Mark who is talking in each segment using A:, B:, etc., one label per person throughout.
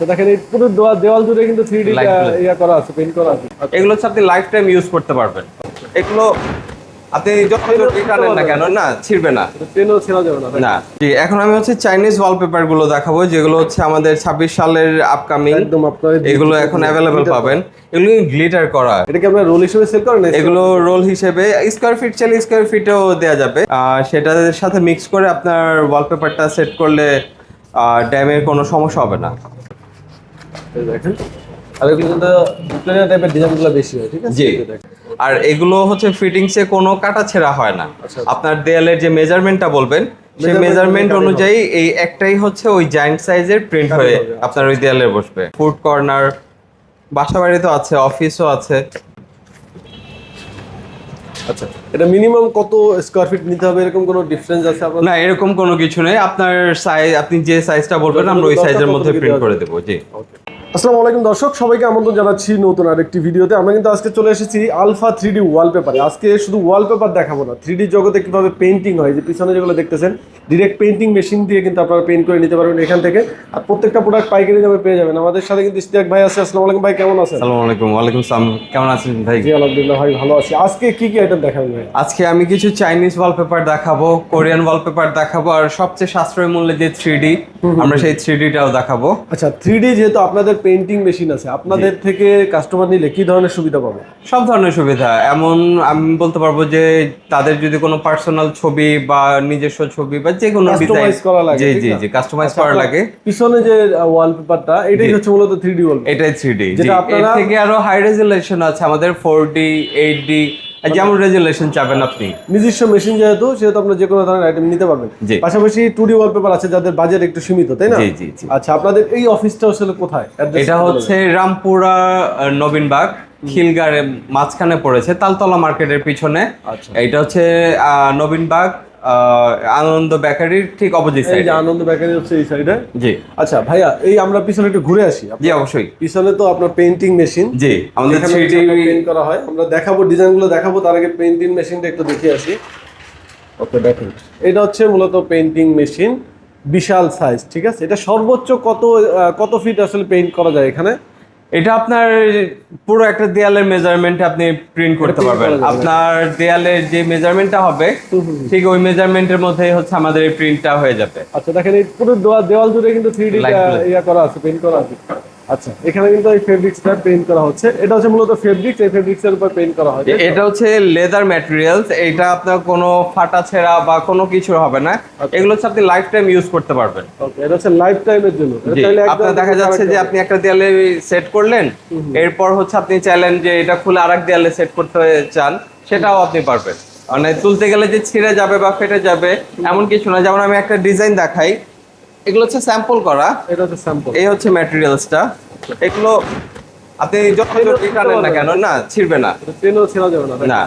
A: তো দেখেন এই পুরো দেওয়াল দেওয়াল জুড়ে কিন্তু থ্রি ডি ইয়া করা আছে পেন্ট করা আছে। আচ্ছা,
B: এগুলো হচ্ছে আপনি লাইফ টাইম ইউজ করতে পারবেন। এগুলো আপনি টানেন না কেন না ছিড়বে না।
A: পেনও ছেড়া যাবে না
B: না জি এখন আমি হচ্ছে চাইনিজ ওয়ালপেপারগুলো দেখাবো যেগুলো হচ্ছে আমাদের ছাব্বিশ সালের আপকামিং
A: একদম আপনার
B: এগুলো এখন অ্যাভেলেবেল পাবেন। এগুলো গ্লিটার করা।
A: এটা কি আপনার রোল হিসেবে সেল করেন
B: এগুলো রোল হিসেবে স্কোয়ার ফিট চাইলে স্কোয়ার ফিটেও দেওয়া যাবে। আর সেটার সাথে মিক্স করে আপনার ওয়ালপেপারটা সেট করলে ড্যামের কোনো সমস্যা হবে না।
A: দেখেন। আর এগুলো কিন্তু প্লেনার টাইপের ডিজাইনগুলো বেশি হয় ঠিক আছে?
B: জি। আর এগুলো হচ্ছে ফিটিংসে কোনো কাটা ছেঁড়া হয় না।
A: আচ্ছা।
B: আপনার দেয়ালের যে মেজারমেন্টটা বলবেন সেই মেজারমেন্ট
A: অনুযায়ী
B: এই একটাই হচ্ছে ওই জায়েন্ট সাইজের প্রিন্ট হয়ে
A: আচ্ছা।
B: আপনার ওই দেয়ালে বসবে। ফুড কর্নার বাসা বাড়িতেও আছে অফিসও আছে।
A: আচ্ছা এটা মিনিমাম কত স্কোয়ার ফিট নিতে হবে? এরকম কোনো ডিফারেন্স আছে আপনার?
B: না এরকম কোনো কিছু নেই। আপনার সাইজ আপনি যে সাইজটা বলবেন আমরা ওই সাইজের মধ্যে প্রিন্ট করে দেবো জি।
A: আসসালামু আলাইকুম দর্শক সবাইকে আমন্ত্রণ জানাচ্ছি নতুন আরেকটি ভিডিওতে। আমরা কিন্তু আজকে চলে এসেছি আলফা থ্রি ডি ওয়ালপেপারে আজকে শুধু ওয়ালপেপার দেখাবো না থ্রি ডি জগতে কীভাবে পেন্টিং হয় যে পিছনে যেগুলো দেখতেছেন ডিরেক্ট পেন্টিং মেশিন দিয়ে কিন্তু আপনারা পেন্ট করে নিতে পারবেন এখান থেকে। আর প্রত্যেকটা প্রোডাক্ট পাইকারি দামে পেয়ে যাবেন। আমাদের সাথে কিন্তু ইস্তিয়াক ভাই আছে। আসসালামু আলাইকুম ভাই কেমন আছেন?
B: আসসালামু আলাইকুম। ওয়ালাইকুম সালাম। কেমন আছেন ভাই?
A: জি আলহামদুলিল্লাহ ভাই ভালো আছি। আজকে কি কি আইটেম দেখাবেন ভাই?
B: আজকে আমি কিছু চাইনিজ ওয়ালপেপার দেখাবো কোরিয়ান ওয়ালপেপার দেখাবো আর সবচেয়ে সাশ্রয় মূল্যে যে থ্রি আমরা সেই থ্রি টাও দেখাবো।
A: আচ্ছা থ্রি ডি যেহেতু আপনাদের পেন্টিং মেশিন আছে। আপনাদের থেকে কাস্টমার নিলে কি ধরনের সুবিধা পাবে?
B: সব ধরনের সুবিধা। এমন আমি বলতে পারব যে তাদের যদি কোনো পার্সোনাল ছবি বা নিজস্ব ছবি বা যে কোনো ডিজাইন
A: করা লাগে,
B: জি জি জি কাস্টমাইজ
A: আচ্ছা,
B: করা লাগে।
A: পিছনে যে ওয়ালপেপারটা এটাই হচ্ছে মূলত থ্রি ডি ওয়ালপেপার
B: এটাই থ্রি ডি
A: যেটা
B: এর
A: আপনারা-
B: থেকে আরও হাই রেজুলেশন আছে। আমাদের ফোর ডি এইট ডি যেমন রেজুলেশন চাবেন আপনি।
A: নিজস্ব মেশিন যেহেতু সেহেতু আপনারা যে কোনো ধরনের আইটেম নিতে পারবেন। পাশাপাশি টু ডি ওয়ালপেপার আছে যাদের বাজেট একটু সীমিত তাই না?
B: জি, জি, জি।
A: আচ্ছা আপনাদের এই অফিসটা আসলে কোথায়?
B: এটা হচ্ছে রামপুরা নবীনবাগ খিলগাড়ে মাঝখানে পড়েছে তালতলা মার্কেটের পিছনে।
A: আচ্ছা।
B: এটা হচ্ছে নবীনবাগ আনন্দ বেকারির ঠিক অপোজিট সাইড
A: যে আনন্দ বেকারি হচ্ছে এই সাইডে
B: জি।
A: আচ্ছা ভাইয়া এই আমরা পিছনে একটু ঘুরে আসি।
B: জি অবশ্যই।
A: পিছনে তো আপনার পেইন্টিং মেশিন
B: জি আমাদের
A: পেইন্ট করা হয়। আমরা দেখাবো ডিজাইনগুলো দেখাবো তার আগে পেইন্টিং মেশিনটা একটু দেখিয়ে আসি। ওকে দেখুন এটা হচ্ছে মূলত পেইন্টিং মেশিন বিশাল সাইজ ঠিক আছে? এটা সর্বোচ্চ কত কত ফিট আসলে পেইন্ট করা যায় এখানে?
B: এটা আপনার পুরো একটা দেয়ালের মেজারমেন্ট আপনি প্রিন্ট করতে পারবেন। আপনার দেয়ালে যে মেজারমেন্টটা হবে ঠিক ওই মেজারমেন্টের মধ্যে হচ্ছে আমাদের এই প্রিন্টটা হয়ে যাবে।
A: আচ্ছা দেখেন এই পুরো দেওয়াল জুড়ে কিন্তু থ্রি ডি ইয়া করা আছে প্রিন্ট করা আছে। আচ্ছা এখানে কিন্তু এই ফেব্রিক্সটা পেইন্ট করা হচ্ছে। এটা হচ্ছে মূলত ফেব্রিক্স এই ফেব্রিক্সের উপর পেইন্ট করা হয়
B: এটা হচ্ছে লেদার ম্যাটেরিয়ালস এটা আপনার কোনো ফাটা ছেঁড়া বা কোনো কিছু হবে না।
A: আচ্ছা।
B: এগুলো হচ্ছে আপনি লাইফ টাইম ইউজ করতে পারবেন।
A: Okay, এটা হচ্ছে লাইফ টাইমের জন্য।
B: আপনার দেখা যাচ্ছে যে আপনি একটা দেয়ালে সেট করলেন এরপর হচ্ছে আপনি চাইলেন যে এটা খুলে আরেক দেয়ালে সেট করতে চান সেটাও আপনি পারবেন। মানে তুলতে গেলে যে ছিঁড়ে যাবে বা ফেটে যাবে এমন কিছু না। যেমন আমি একটা ডিজাইন দেখাই এগুলো হচ্ছে স্যাম্পল করা।
A: এটা হচ্ছে স্যাম্পল
B: এই হচ্ছে ম্যাটেরিয়ালসটা এগুলো আপনি যত জলদি টানেন না কেন না। ছিড়বে না।
A: পেনও ছেড়া যাবে না
B: না।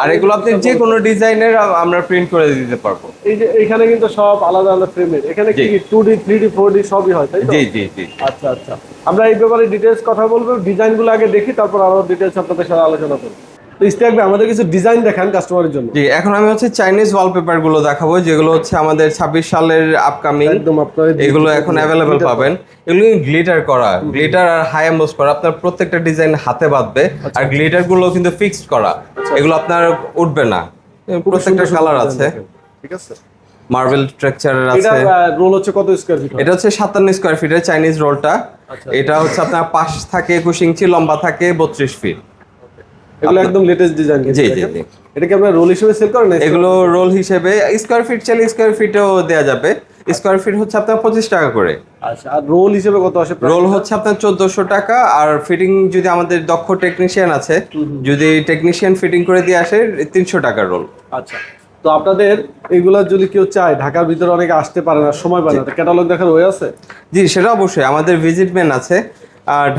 B: আর এগুলো আপনি যে কোনো ডিজাইনের আমরা প্রিন্ট করে দিতে পারব।
A: এই যে এখানে কিন্তু সব আলাদা আলাদা ফ্রেমের এখানে কি
B: জি।
A: Two D three D four D সবই হয় তাই তো?
B: জি জি জি।
A: আচ্ছা আচ্ছা। আমরা এই ব্যাপারে ডিটেলস কথা বলব। ডিজাইনগুলো আগে দেখি তারপর আরও ডিটেলস আপনাদের সাথে আলোচনা করব। তো ইস্তিয়াক ভাই আমাদের কিছু ডিজাইন দেখান কাস্টমারের জন্য।
B: জি এখন আমি হচ্ছে চাইনিজ ওয়ালপেপারগুলো দেখাবো যেগুলো হচ্ছে আমাদের ছাব্বিশ সালের আপকামিং
A: একদম আপনার
B: এগুলো এখন অ্যাভেলেবেল পাবেন। এগুলো গ্লিটার করা গ্লিটার আর হাই এম্বোস করা আপনার প্রত্যেকটা ডিজাইন হাতে বাঁধবে। আর গ্লিটারগুলো কিন্তু ফিক্সড করা এগুলো আপনার উঠবে না। প্রত্যেকটা কালার আছে।
A: ঠিক আছে।
B: মার্বেল স্ট্রাকচারের
A: এটা
B: আছে।
A: রোল হচ্ছে কত স্কয়ার ফিট
B: এটা হচ্ছে সাতান্ন স্কোয়ার ফিটের চাইনিজ রোলটা
A: আচ্ছা।
B: এটা হচ্ছে আপনার পাশ থাকে একুশ ইঞ্চি লম্বা থাকে বত্রিশ ফিট
A: এগুলো একদম লেটেস্ট ডিজাইন
B: জি, জি, জি।
A: এটা কি আপনার রোল হিসেবে সেল করেন
B: এগুলো রোল হিসেবে স্কোয়ার ফিট চাইলে স্কোয়ার ফিটেও দেওয়া যাবে। স্কোয়ার ফিট হচ্ছে আপনার পঁচিশ টাকা করে।
A: আচ্ছা আর রোল হিসেবে কত আসে
B: রোল হচ্ছে আপনার চোদ্দশো টাকা আর ফিটিং যদি আমাদের দক্ষ টেকনিশিয়ান আছে যদি টেকনিশিয়ান ফিটিং করে দিয়ে আসে তিনশো টাকার রোল
A: আচ্ছা তো আপনাদের এগুলা যদি কেউ চায় ঢাকার ভিতরে অনেকে আসতে পারে না সময় পায় না ক্যাটালগ দেখার ওয়ে আছে?
B: জি সেটা অবশ্যই। আমাদের ভিজিট ম্যান আছে।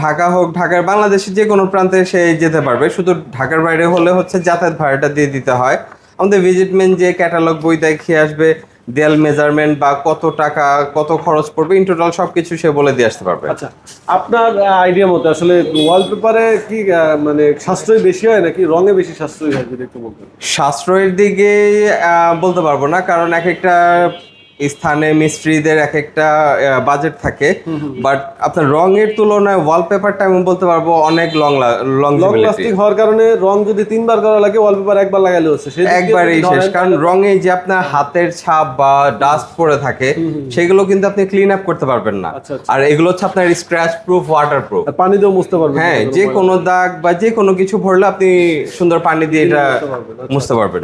B: ঢাকা হোক ঢাকার বাংলাদেশের যে কোনো প্রান্তে সে যেতে পারবে। শুধু ঢাকার বাইরে হলে হচ্ছে যাতায়াত ভাড়াটা দিয়ে দিতে হয়। আমাদের ভিজিট ম্যান যে ক্যাটালগ বই দেখিয়ে আসবে দেয়াল মেজারমেন্ট বা কত টাকা কত খরচ পড়বে ইন টোটাল সব কিছু সে বলে দিয়ে আসতে পারবে।
A: আচ্ছা আপনার আইডিয়া মতো আসলে ওয়ালপেপারে কি মানে সাশ্রয় বেশি হয় নাকি রঙে বেশি সাশ্রয় হয় যদি একটু বলতেন?
B: সাশ্রয়ের দিকে বলতে পারব না কারণ এক একটা স্থানে মিস্ত্রিদের এক একটা বাজেট থাকে। বাট আপনার রঙের তুলনায় ওয়ালপেপারটা আমি বলতে পারব অনেক লং লং
A: লং লাস্টিং হওয়ার কারণে রং যদি তিনবার করা লাগে ওয়ালপেপার একবার লাগাইলে হচ্ছে
B: একবারেই শেষ। কারণ রঙে যে আপনার হাতের ছাপ বা ডাস্ট পড়ে থাকে সেগুলো কিন্তু আপনি ক্লিন আপ করতে পারবেন না।
A: আচ্ছা, আচ্ছা।
B: আর এগুলো হচ্ছে আপনার স্ক্র্যাচ প্রুফ ওয়াটার প্রুফ
A: পানি দিয়েও মুছতে পারবেন
B: হ্যাঁ যে কোনো দাগ বা যে কোনো কিছু ভরলে আপনি সুন্দর পানি দিয়ে এটা
A: মুছতে পারবেন, আচ্ছা।
B: মুছতে পারবেন।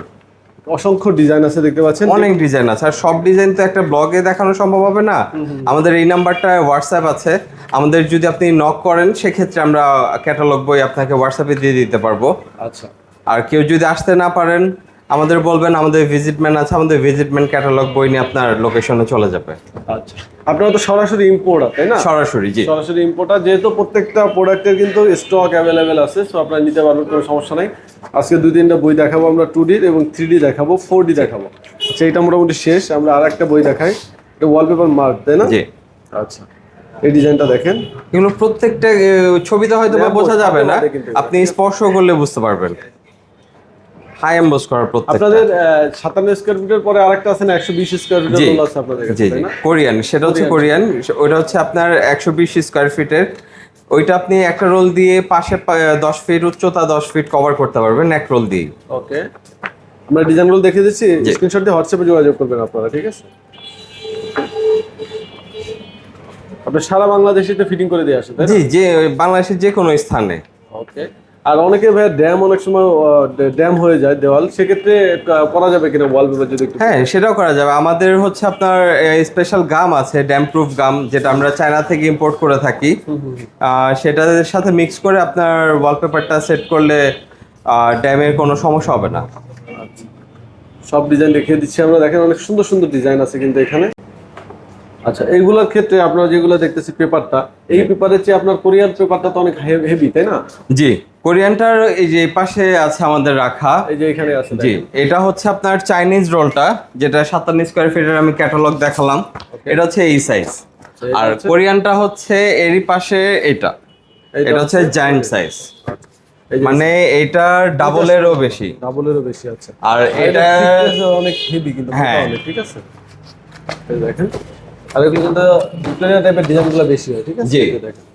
A: অসংখ্য ডিজাইন আছে দেখতে পাচ্ছেন।
B: অনেক ডিজাইন আছে। আর সব ডিজাইন তো একটা ব্লগে দেখানো সম্ভব হবে না। আমাদের এই নাম্বারটা হোয়াটসঅ্যাপ আছে। আমাদের যদি আপনি নক করেন সেক্ষেত্রে আমরা ক্যাটালগ বই আপনাকে হোয়াটসঅ্যাপে দিয়ে দিতে পারব।
A: আচ্ছা।
B: আর কেউ যদি আসতে না পারেন আমাদের বলবেন আমাদের ভিজিটম্যান আছে আমাদের ভিজিটম্যান ক্যাটালগ বই নিয়ে আপনার লোকেশনে চলে যাবে।
A: আচ্ছা। আপনারা তো সরাসরি ইম্পোর্টার তাই না?
B: সরাসরি জি।
A: সরাসরি ইম্পোর্টার যেহেতু প্রত্যেকটা প্রোডাক্টের কিন্তু স্টক অ্যাভেলেবেল আছে সো আপনারা নিতে পারবেন কোনো সমস্যা নাই। আজকে দুই তিনটা বই দেখাবো আমরা টু ডির এবং থ্রি ডি দেখাবো ফোর ডি দেখাবো। আচ্ছা এটা মোটামুটি শেষ আমরা আর একটা বই দেখাই। এটা ওয়ালপেপার মার্ক তাই না?
B: জি।
A: আচ্ছা। এই ডিজাইনটা দেখেন।
B: এগুলো প্রত্যেকটা ছবিতে হয়তো
A: হ্যাঁ,
B: বোঝা যাবে না আপনি স্পর্শ করলে বুঝতে পারবেন। হাই এমবোস করার প্রত্যেকটা।
A: আপনাদের সাতান্ন স্কোয়ার ফিটের পরে আরেকটা আছে না একশো বিশ স্কোয়ার ফিটের রোল আছে আপনাদের কাছে তাই না?
B: কোরিয়ান সেটা হচ্ছে কোরিয়ান ওইটা হচ্ছে আপনার একশো বিশ স্কোয়ার ফিটের ওইটা আপনি একটা রোল দিয়ে পাশে পা- দশ ফিট উচ্চতা দশ ফিট কভার করতে পারবেন এক রোল দিয়ে
A: ওকে আমরা ডিজাইনগুলো দেখে দিচ্ছি স্ক্রিনশট দিয়ে হোয়াটসঅ্যাপে যোগাযোগ করবেন আপনারা ঠিক আছে? আপনি সারা বাংলাদেশে ফিটিং করে দিয়ে আসেন তাই না?
B: জি যে বাংলাদেশের যে কোনো স্থানে।
A: ওকে আর অনেকে ভাই ড্যাম অনেক সময় ড্যাম হয়ে যায় দেওয়াল সেক্ষেত্রে করা যাবে কিনা ওয়াল পেপার যদি
B: হ্যাঁ সেটাও করা যাবে। আমাদের হচ্ছে আপনার স্পেশাল গাম আছে ড্যাম প্রুফ গাম যেটা আমরা চায়না থেকে ইম্পোর্ট করে থাকি। সেটার সাথে মিক্স করে আপনার ওয়ালপেপারটা সেট করলে ড্যামের কোনো সমস্যা হবে না।
A: সব ডিজাইন দেখিয়ে দিচ্ছি আমরা। দেখেন অনেক সুন্দর সুন্দর ডিজাইন আছে কিন্তু এখানে। আচ্ছা এইগুলোর ক্ষেত্রে আপনারা যেগুলো দেখতেছি পেপারটা এই পেপারের চেয়ে আপনার কোরিয়ান পেপারটা তো অনেক হেভি তাই না?
B: জি কোরিয়ানটার এই যে পাশে আছে আমাদের রাখা।
A: এই যে এখানে আছে
B: জি এটা হচ্ছে আপনার চাইনিজ রোলটা যেটা সাতান্ন স্কোয়ার ফিটের আমি ক্যাটালগ দেখালাম। এটা হচ্ছে এই সাইজ আর কোরিয়ানটা হচ্ছে এরই পাশে এটা। এটা হচ্ছে জায়ান্ট সাইজ মানে এটা ডাবলেরও বেশি।
A: ডাবলেরও বেশি আছে
B: আর
A: এটা অনেক হেভি কিন্তু
B: হ্যাঁ।
A: ঠিক আছে? দেখেন। আর এগুলো কিন্তু ভিক্টোরিয়া টাইপের ডিজাইনগুলো বেশি হয় ঠিক আছে?
B: জি।
A: যে দেখেন।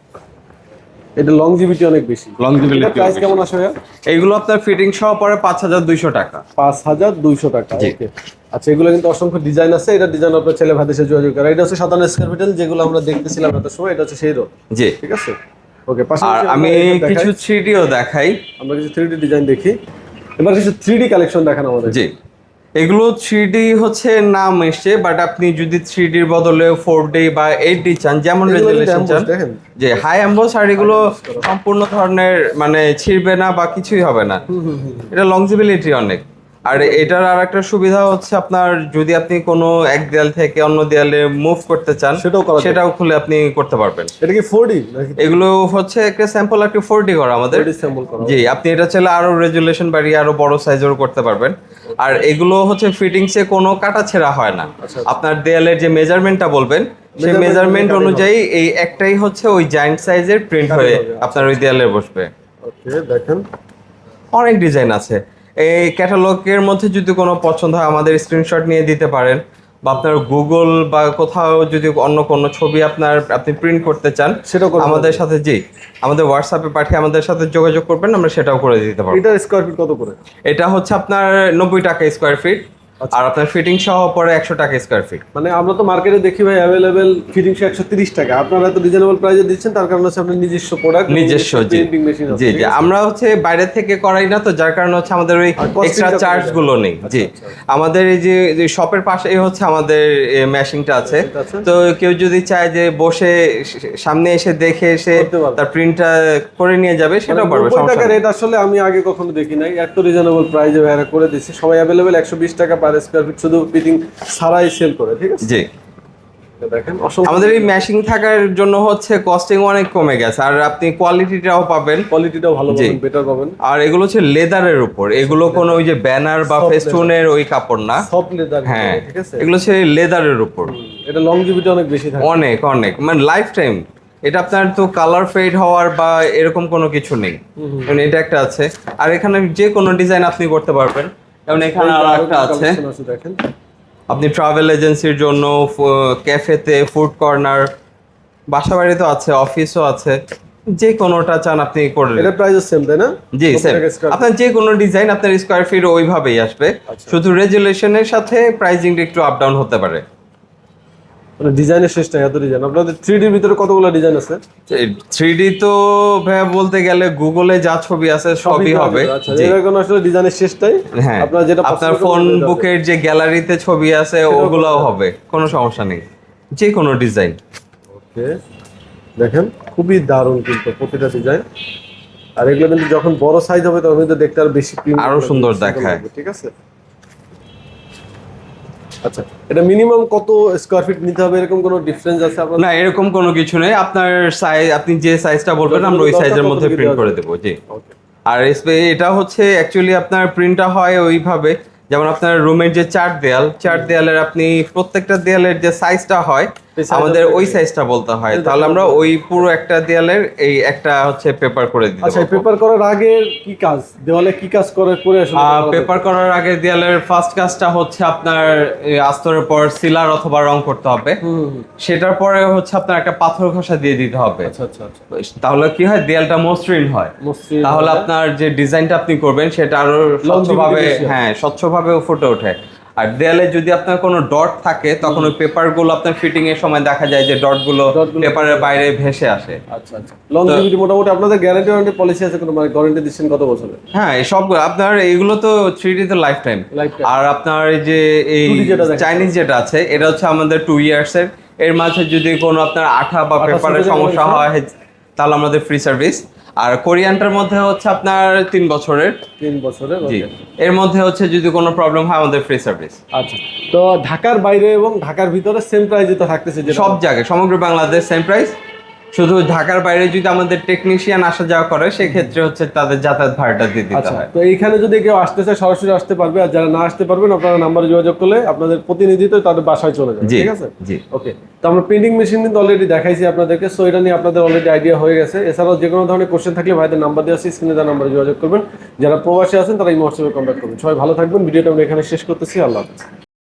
A: এটা লংজিভিটি অনেক বেশি। প্রাইস কেমন আসে
B: এইগুলো আপনার ফিটিং সহ টাকা।
A: ওকে আচ্ছা এগুলো কিন্তু অসংখ্য ডিজাইন আছে। এটা ডিজাইন আপনার ছেলে সাথে যোগাযোগ করা। এটা হচ্ছে স্কোয়ার যেগুলো আমরা দেখতেছিলাম এত সময় এটা হচ্ছে সেই রোড
B: জি।
A: ঠিক আছে? ওকে
B: আর আমি
A: আমরা
B: কিছু
A: দেখাই।
B: থ্রি ডিও দেখাই।
A: আমরা কিছু ডিজাইন দেখি। এবার কিছু কালেকশন দেখান আমাদের।
B: জি। এগুলো থ্রি ডি হচ্ছে নাম এসছে বাট আপনি যদি থ্রি ডির বদলে ফোর ডি বা এইট ডি চান যেমন রেজুলেশন চান যে হাই অ্যাম্বোস আর এগুলো সম্পূর্ণ ধরনের মানে ছিঁড়বে না বা কিছুই হবে না। এটা লংজিবিলিটি অনেক। আর এটার আর একটা সুবিধা হচ্ছে আপনার যদি আপনি কোনো এক দেয়াল থেকে অন্য দেয়ালে মুভ করতে চান
A: সেটাও
B: সেটাও খুলে আপনি করতে পারবেন।
A: এটা কি ফোর ডি
B: এগুলো হচ্ছে একটা স্যাম্পল একটা ফোর ডি করা আমাদের। জি আপনি এটা চাইলে আরও রেজুলেশন বাড়িয়ে আরও বড় সাইজেরও করতে পারবেন। আর এগুলো হচ্ছে ফিটিংসে কোনো কাটা ছেঁড়া হয় না। আপনার দেয়ালের যে মেজারমেন্টটা বলবেন সেই
A: আচ্ছা,
B: মেজারমেন্ট
A: অনুযায়ী
B: এই একটাই হচ্ছে ওই জায়েন্ট সাইজের প্রিন্ট হয়ে
A: হবে, আচ্ছা।
B: আপনার ওই দেয়ালে বসবে।
A: দেখেন।
B: অনেক ডিজাইন আছে। এই ক্যাটালগের মধ্যে যদি কোনো পছন্দ হয় আমাদের স্ক্রিনশট নিয়ে দিতে পারেন। বা আপনার গুগল বা কোথাও যদি অন্য কোনো ছবি আপনার আপনি প্রিন্ট করতে চান
A: সেটা
B: আমাদের সাথে জি আমাদের হোয়াটসঅ্যাপে পাঠিয়ে আমাদের সাথে যোগাযোগ করবেন আমরা সেটাও করে দিতে পারব।
A: এটা স্কোয়ার ফিট কত করে?
B: এটা হচ্ছে আপনার নব্বই টাকা স্কোয়ার ফিট। আর আপনার ফিটিং সহ পরে একশো টাকা স্কোয়ার ফিট
A: মানে আমরা তো মার্কেটে দেখি ভাই অ্যাভেলেবেল ফিটিং একশো তিরিশ টাকা। আপনারা এত রিজনেবল প্রাইসে দিচ্ছেন তার কারণ হচ্ছে আপনার নিজস্ব প্রোডাক্ট
B: নিজস্ব জি। জি জি। আমরা হচ্ছে বাইরে থেকে করাই না তো যার কারণে হচ্ছে আমাদের ওই এক্সট্রা চার্জগুলো নেই জি। আমাদের এই যে শপের পাশেই হচ্ছে আমাদের মেশিনটা আছে। তো কেউ যদি চায় যে বসে সামনে এসে দেখে এসে তার প্রিন্টটা করে নিয়ে যাবে সেটাও পারবে সমস্যা
A: রেট আসলে আমি আগে কখনো দেখি নাই এত রিজনেবল প্রাইসে ভাইরা করে দিচ্ছে। সবাই অ্যাভেলেবেল একশো বিশ টাকা পার স্কোয়ার ফিট শুধু ফিটিং ছাড়াই সেল করে ঠিক আছে?
B: জি।
A: দেখেন
B: আমাদের এই মেশিন থাকার জন্য হচ্ছে কস্টিং অনেক কমে গেছে আর আপনি কোয়ালিটিটাও পাবেন।
A: কোয়ালিটিটাও ভালো পাবেন বেটার পাবেন।
B: আর এগুলো হচ্ছে লেদারের উপর এগুলো কোনো ওই যে ব্যানার বা ফেস্টুনের ওই কাপড় না।
A: সফট লেদার
B: হ্যাঁ
A: ঠিক আছে?
B: এগুলো হচ্ছে লেদারের উপর।
A: এটা লংজিভিটি অনেক বেশি থাকে।
B: অনেক অনেক। মানে লাইফ টাইম এটা আপনার তো কালার ফেড হওয়ার বা এরকম কোনো কিছু নেই। মানে এটা একটা আছে। আর এখানে যে কোনো ডিজাইন আপনি করতে পারবেন। যেমন এখানে আর একটা আছে। আপনি ট্রাভেল এজেন্সির জন্য ক্যাফেতে ফুড কর্নার বাসা বাড়িতে আছে অফিসও আছে যে কোনোটা চান আপনি করলেন।
A: এটা প্রাইস সেম তাই না?
B: জি
A: সেম
B: স্যার আপনার যে কোনো ডিজাইন আপনার স্কয়ার ফিট ওইভাবেই আসবে।
A: আচ্ছা।
B: শুধু রেজুলেশনের সাথে প্রাইজিংটা একটু আপ ডাউন হতে পারে।
A: মানে ডিজাইনের শেষ নাই এত ডিজাইন আপনাদের থ্রি ডির ভিতরে কতগুলো ডিজাইন আছে?
B: থ্রি ডি তো ভাইয়া বলতে গেলে গুগলে যা ছবি আছে সবই হবে।
A: আচ্ছা
B: জি।
A: এর কোনো আসলে ডিজাইনের
B: হ্যাঁ।
A: আপনার যেটা
B: আপনার ফোন। বুকের যে গ্যালারিতে ছবি আছে ওগুলাও হবে। কোনো সমস্যা নেই। যে কোনো ডিজাইন
A: ওকে। দেখেন খুবই দারুণ কিন্তু প্রতিটা ডিজাইন আর এগুলো কিন্তু যখন বড় সাইজ হবে তখন কিন্তু দেখতে আরও বেশি আরও
B: সুন্দর দেখায়।
A: ঠিক আছে? আচ্ছা এটা মিনিমাম কত স্কোয়ার ফিট নিতে হবে? এরকম কোনো ডিফারেন্স আছে আপনার?
B: না এরকম কোনো কিছু নেই। আপনার সাইজ আপনি যে সাইজটা বলবেন আমরা ওই সাইজের মধ্যে প্রিন্ট করে দেবো জি। আর এটা হচ্ছে অ্যাকচুয়ালি আপনার প্রিন্টটা হয় ওইভাবে যেমন আপনার রুমের যে চার দেয়াল চার দেয়ালের আপনি প্রত্যেকটা দেয়ালের যে সাইজটা হয় আমাদের ওই সাইজটা বলতে হয়। তাহলে আমরা ওই পুরো একটা দেয়ালের এই একটা হচ্ছে পেপার করে দিতে
A: আচ্ছা পেপার করার আগে কি কাজ? দেওয়ালে কি কাজ করে করে আসলে
B: পেপার করার আগে দেয়ালের ফার্স্ট কাজটা হচ্ছে আপনার আস্তরের পর সিলার অথবা রং করতে হবে। সেটার পরে হচ্ছে আপনার একটা পাথর ঘষা দিয়ে দিতে হবে।
A: আচ্ছা আচ্ছা আচ্ছা।
B: তাহলে কি হয়? দেয়ালটা মসৃণ হয়। তাহলে আপনার যে ডিজাইনটা আপনি করবেন সেটা আরও স্বচ্ছভাবে
A: হয়।
B: হ্যাঁ স্বচ্ছভাবে ফুটে ওঠে। আর দেয়ালে যদি আপনার কোনো ডট থাকে তখন ওই পেপারগুলো আপনার ফিটিং এর সময় দেখা যায় যে
A: ডটগুলো
B: পেপারের বাইরে ভেসে আসে।
A: আচ্ছা আচ্ছা। লংজিভিটি মোটামুটি আপনাদের গ্যারান্টি ওয়ারেন্টি পলিসি আছে কোনো মানে গ্যারান্টি দিচ্ছেন কত বছরের?
B: হ্যাঁ এই সবগুলো। আপনার এইগুলো তো থ্রি ডি তো লাইফ টাইম আর আপনার এই যে এই চাইনিজ যেটা আছে এটা হচ্ছে আমাদের টু ইয়ার্স এর। এর মাঝে যদি কোনো আপনার আঠা বা পেপারের সমস্যা হয় তাহলে আমাদের ফ্রি সার্ভিস আর কোরিয়ানটার মধ্যে হচ্ছে আপনার তিন বছরের।
A: তিন বছরের
B: জি। এর মধ্যে হচ্ছে যদি কোনো প্রবলেম হয় আমাদের ফ্রি সার্ভিস
A: আচ্ছা। তো ঢাকার বাইরে এবং ঢাকার ভিতরে সেম প্রাইসে তো থাকতেছে
B: সব জায়গায় সমগ্র বাংলাদেশ সেম প্রাইস শুধু ঢাকার বাইরে যদি আমাদের টেকনিশিয়ান আসা যাওয়া করে সেক্ষেত্রে হচ্ছে তাদের যাতায়াত ভাড়াটা দিয়ে দিতে
A: আচ্ছা
B: হয়।
A: তো এইখানে যদি কেউ আসতে চায় সরাসরি আসতে পারবে আর যারা না আসতে পারবেন আপনারা নাম্বারে যোগাযোগ করলে আপনাদের প্রতিনিধি তো তাদের বাসায় চলে যাবে ঠিক আছে?
B: জি।
A: ওকে তো আমরা প্রিন্টিং মেশিন কিন্তু অলরেডি দেখাইছি আপনাদেরকে সো এটা নিয়ে আপনাদের অলরেডি আইডিয়া হয়ে গেছে। এছাড়াও যে কোনো ধরনের কোশ্চেন থাকলে ভাইদের নাম্বার দেওয়া আছে স্ক্রিনে তার নাম্বারে যোগাযোগ করবেন। যারা প্রবাসী আছেন তারা এই হোয়াটসঅ্যাপে কন্ট্যাক্ট করবেন। সবাই ভালো থাকবেন ভিডিওটা আমরা এখানে শেষ করতেছি আল্লাহ হাফেজ।